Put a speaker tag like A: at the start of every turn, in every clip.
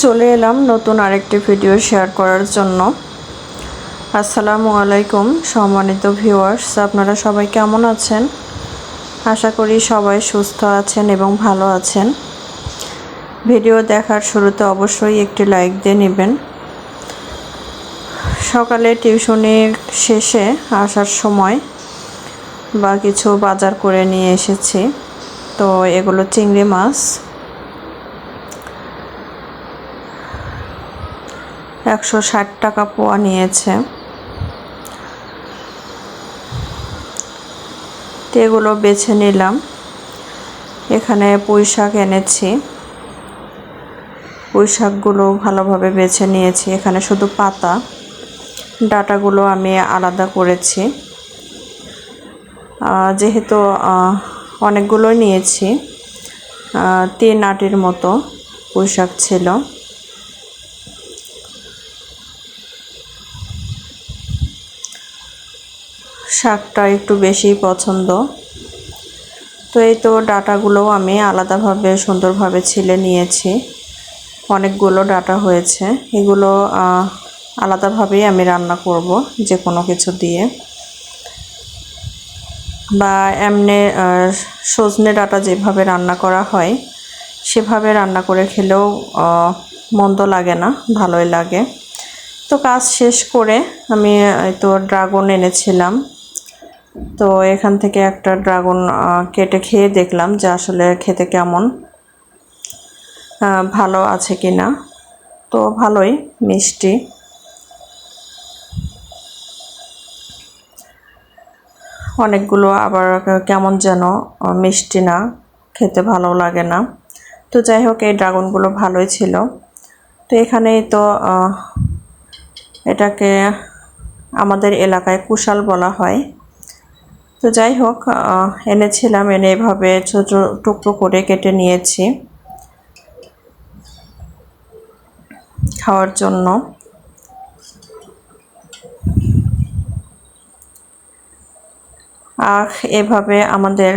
A: চলে এলাম নতুন আরেকটি ভিডিও শেয়ার করার জন্য। আসসালামু আলাইকুম, সম্মানিত ভিউয়ার্স আপনারা সবাই কেমন আছেন? আশা করি সবাই সুস্থ আছেন এবং ভালো আছেন। ভিডিও দেখার শুরুতে অবশ্যই একটি লাইক দিয়ে নেবেন। সকালে টিউশনির শেষে আসার সময় বা কিছু বাজার করে নিয়ে এসেছি। তো এগুলো চিংড়ি মাছ একশো ষাট টাকা পোয়া নিয়েছে। এগুলো বেছে নিলাম। এখানে পুঁই শাক এনেছি। পুঁই শাকগুলো ভালোভাবে বেছে নিয়েছি। এখানে শুধু পাতা। ডাটাগুলো আমি আলাদা করেছি। যেহেতু অনেকগুলো নিয়েছি। তিন আটির মতো পুঁই শাক ছিল। শাকটা একটু বেশি পছন্দ। তো এই তো ডাটাগুলোও আমি আলাদাভাবে, সুন্দরভাবে ছিলে নিয়েছি। অনেকগুলো ডাটা হয়েছে। এগুলো আলাদাভাবেই আমি রান্না করব যে কোনো কিছু দিয়ে। বা এমনি সজনে ডাটা যেভাবে রান্না করা হয়, সেভাবে রান্না করে খেলেও মন্দ লাগে না, ভালোই লাগে। তো কাজ শেষ করে আমি তো ড্রাগন এনেছিলাম। তো এখান থেকে একটা ড্রাগন কেটে খেয়ে দেখলাম যে আসলে খেতে কেমন ভালো আছে কি না তো ভালোই, মিষ্টি। অনেকগুলো আবার কেমন যেন মিষ্টি না, খেতে ভালো লাগে না। তো যাই হোক, এই ড্রাগনগুলো ভালোই ছিল। তো এখানেই তো এটাকে আমাদের এলাকায় কুশাল বলা হয়। তো যাই হোক এনেছিলাম, এনে এভাবে ছোট টুকরো করে কেটে নিয়েছি খাওয়ার জন্য। আখ এভাবে আমাদের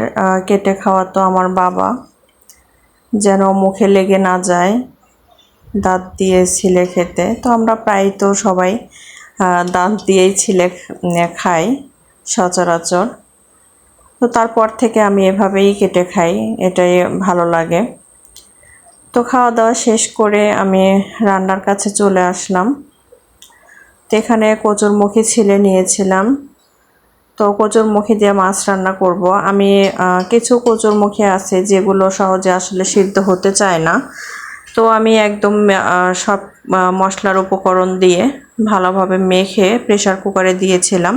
A: কেটে খাওয়া তো আমার বাবা, যেন মুখে লেগে না যায়, দাঁত দিয়ে ছিলে খেতে। তো আমরা প্রায় তো সবাই দাঁত দিয়েই ছিলে খাই, সচরাচর। তো তারপর থেকে আমি এভাবেই কেটে খাই, এটাই ভালো লাগে। তো খাওয়া দাওয়া শেষ করে আমি রান্নার কাছে চলে আসলাম। তো এখানে কচুরমুখী ছিলে নিয়েছিলাম। তো কচুরমুখী দিয়ে মাছ রান্না করব। আমি কিছু কচুরমুখী আছে যেগুলো সহজে আসলে সিদ্ধ হতে চায় না। তো আমি একদম সব মশলার উপকরণ দিয়ে ভালোভাবে মেখে প্রেশার কুকারে দিয়েছিলাম।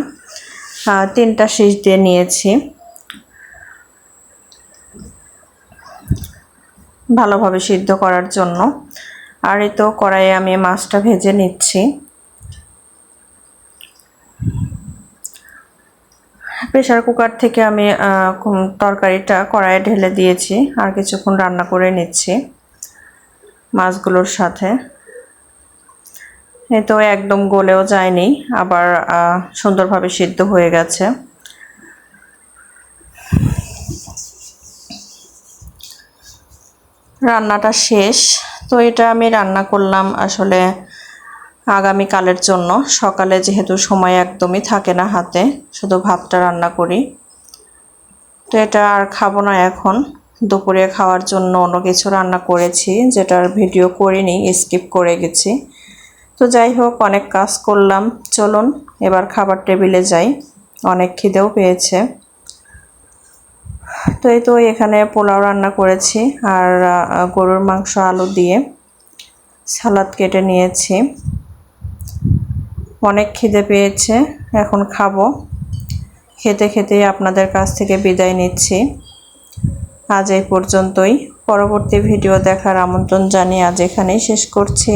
A: তিনটা শীষ দিয়ে নিয়েছি। ভালোভাবে সিদ্ধ করার জন্য। আর এই তো কড়াইয়ে আমি মাছটা ভেজে নিচ্ছি। প্রেশার কুকার থেকে আমি তরকারিটা কড়াইয়ে ঢেলে দিয়েছি আর কিছুক্ষণ রান্না করে নিচ্ছি মাছগুলোর সাথে। এ তো একদম গলেও যায়নি, আবার সুন্দরভাবে সিদ্ধ হয়ে গেছে। রান্নাটা শেষ। তো এটা আমি রান্না করলাম আসলে আগামীকালের জন্য। সকালে যেহেতু সময় একদমই থাকে না হাতে, শুধু ভাতটা রান্না করি। তো এটা আর খাব না এখন। দুপুরে খাওয়ার জন্য অন্য কিছু রান্না করেছি যেটার ভিডিও করিনি, স্কিপ করে গেছি। তো যাই হোক, অনেক কাজ করলাম। চলুন, এবার খাবার টেবিলে যাই। অনেক খিদেও পেয়েছে। তো এই তো এখানে পোলাও রান্না করেছি আর গরুর মাংস আলু দিয়ে সালাদ কেটে নিয়েছি। অনেক খিদে পেয়েছে, এখন খাব। খেতে খেতেই আপনাদের কাছ থেকে বিদায় নিচ্ছি। আজ এই পর্যন্তই। পরবর্তী ভিডিও দেখার আমন্ত্রণ জানিয়ে আজ এখানেই শেষ করছি।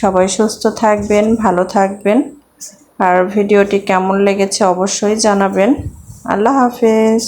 A: সবাই সুস্থ থাকবেন, ভালো থাকবেন। আর ভিডিওটি কেমন লেগেছে অবশ্যই জানাবেন। আল্লাহ হাফেজ।